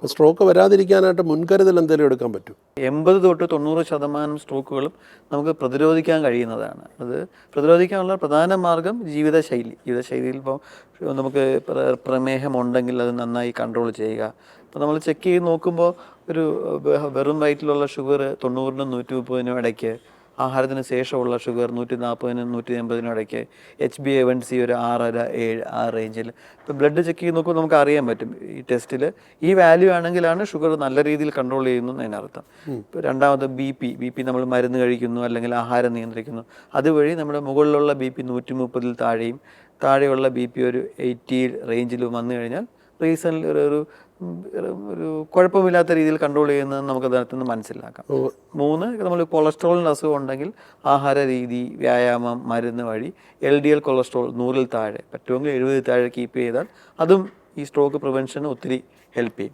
അപ്പോൾ സ്ട്രോക്ക് വരാതിരിക്കാനായിട്ട് മുൻകരുതൽ എന്തെങ്കിലും എടുക്കാൻ പറ്റും? എൺപത് തൊട്ട് തൊണ്ണൂറ് ശതമാനം സ്ട്രോക്കുകളും നമുക്ക് പ്രതിരോധിക്കാൻ കഴിയുന്നതാണ്. അത് പ്രതിരോധിക്കാനുള്ള പ്രധാന മാർഗം ജീവിതശൈലി. ജീവിതശൈലിയിൽ ഇപ്പോൾ നമുക്ക് പ്രമേഹം പ്രമേഹമുണ്ടെങ്കിൽ അത് നന്നായി കൺട്രോൾ ചെയ്യുക. അപ്പോൾ നമ്മൾ ചെക്ക് ചെയ്ത് നോക്കുമ്പോൾ ഒരു വെറും വയറ്റിലുള്ള ഷുഗർ തൊണ്ണൂറിനും നൂറ്റി മുപ്പതിനും ഇടയ്ക്ക് ആഹാരത്തിന് ശേഷമുള്ള ഷുഗർ നൂറ്റി നാൽപ്പതിനും നൂറ്റി എൺപതിനും ഇടയ്ക്ക് H B A one C ഒരു ആറര ഏഴ് ആ റേഞ്ചിൽ ഇപ്പോൾ ബ്ലഡ് ചെക്ക് ചെയ്ത് നോക്കുമ്പോൾ നമുക്ക് അറിയാൻ പറ്റും. ഈ ടെസ്റ്റിൽ ഈ വാല്യൂ ആണെങ്കിലാണ് ഷുഗർ നല്ല രീതിയിൽ കൺട്രോൾ ചെയ്യുന്നു എന്നതിനർത്ഥം ഇപ്പോൾ രണ്ടാമത് ബി പി ബി പി നമ്മൾ മരുന്ന് കഴിക്കുന്നു അല്ലെങ്കിൽ ആഹാരം നിയന്ത്രിക്കുന്നു. അതുവഴി നമ്മുടെ മുകളിലുള്ള ബി പി നൂറ്റി മുപ്പതിൽ താഴെയും താഴെയുള്ള ബി പി ഒരു എയ്റ്റി റേഞ്ചിലും വന്നു കഴിഞ്ഞാൽ റീസണിൽ ഒരു ഒരു ഒരു കുഴപ്പമില്ലാത്ത രീതിയിൽ കൺട്രോൾ ചെയ്യുന്നത് നമുക്ക് അതിനകത്ത് നിന്ന് മനസ്സിലാക്കാം. മൂന്ന് നമ്മൾ കൊളസ്ട്രോളിന്റെ അസുഖം ഉണ്ടെങ്കിൽ ആഹാര രീതി വ്യായാമം മരുന്ന് വഴി എൽ ഡി എൽ കൊളസ്ട്രോൾ നൂറിൽ താഴെ പറ്റുമെങ്കിൽ എഴുപതിൽ താഴെ കീപ്പ് ചെയ്താൽ അതും ഈ സ്ട്രോക്ക് പ്രിവെൻഷന് ഒത്തിരി ഹെൽപ്പ് ചെയ്യും.